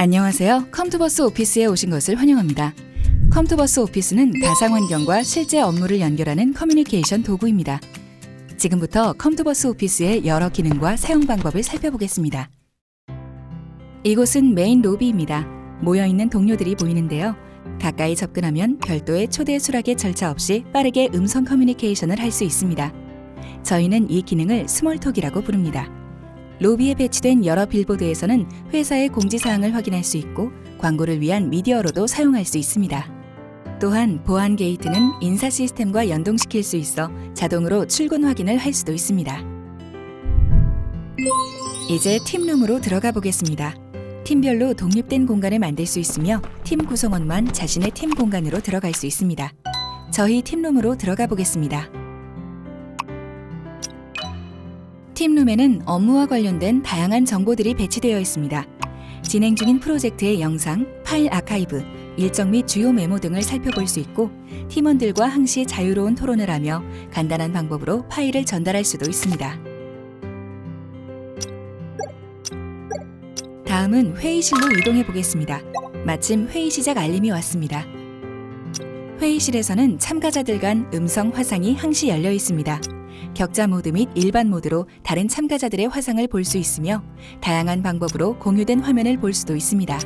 안녕하세요. 컴투버스 오피스에 오신 것을 환영합니다. 컴투버스 오피스는 가상 환경과 실제 업무를 연결하는 커뮤니케이션 도구입니다. 지금부터 컴투버스 오피스의 여러 기능과 사용 방법을 살펴보겠습니다. 이곳은 메인 로비입니다. 모여 있는 동료들이 보이는데요. 가까이 접근하면 별도의 초대 수락의 절차 없이 빠르게 음성 커뮤니케이션을 할 수 있습니다. 저희는 이 기능을 스몰톡이라고 부릅니다. 로비에 배치된 여러 빌보드에서는 회사의 공지사항을 확인할 수 있고 광고를 위한 미디어로도 사용할 수 있습니다. 또한 보안 게이트는 인사 시스템과 연동시킬 수 있어 자동으로 출근 확인을 할 수도 있습니다. 이제 팀룸으로 들어가 보겠습니다. 팀별로 독립된 공간을 만들 수 있으며 팀 구성원만 자신의 팀 공간으로 들어갈 수 있습니다. 저희 팀룸으로 들어가 보겠습니다. 팀룸에는 업무와 관련된 다양한 정보들이 배치되어 있습니다. 진행 중인 프로젝트의 영상, 파일 아카이브, 일정 및 주요 메모 등을 살펴볼 수 있고 팀원들과 항시 자유로운 토론을 하며 간단한 방법으로 파일을 전달할 수도 있습니다. 다음은 회의실로 이동해 보겠습니다. 마침 회의 시작 알림이 왔습니다. 회의실에서는 참가자들 간 음성 화상이 항시 열려 있습니다. 격자 모드 및 일반 모드로 다른 참가자들의 화상을 볼 수 있으며 다양한 방법으로 공유된 화면을 볼 수도 있습니다.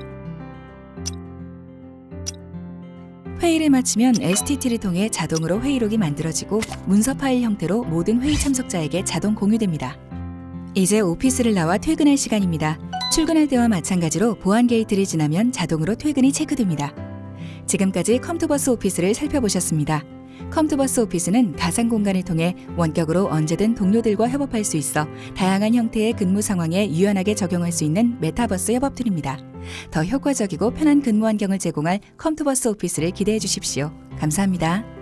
회의를 마치면 STT를 통해 자동으로 회의록이 만들어지고 문서 파일 형태로 모든 회의 참석자에게 자동 공유됩니다. 이제 오피스를 나와 퇴근할 시간입니다. 출근할 때와 마찬가지로 보안 게이트를 지나면 자동으로 퇴근이 체크됩니다. 지금까지 컴투버스 오피스를 살펴보셨습니다. 컴투버스 오피스는 가상 공간을 통해 원격으로 언제든 동료들과 협업할 수 있어 다양한 형태의 근무 상황에 유연하게 적용할 수 있는 메타버스 협업 툴입니다. 더 효과적이고 편한 근무 환경을 제공할 컴투버스 오피스를 기대해 주십시오. 감사합니다.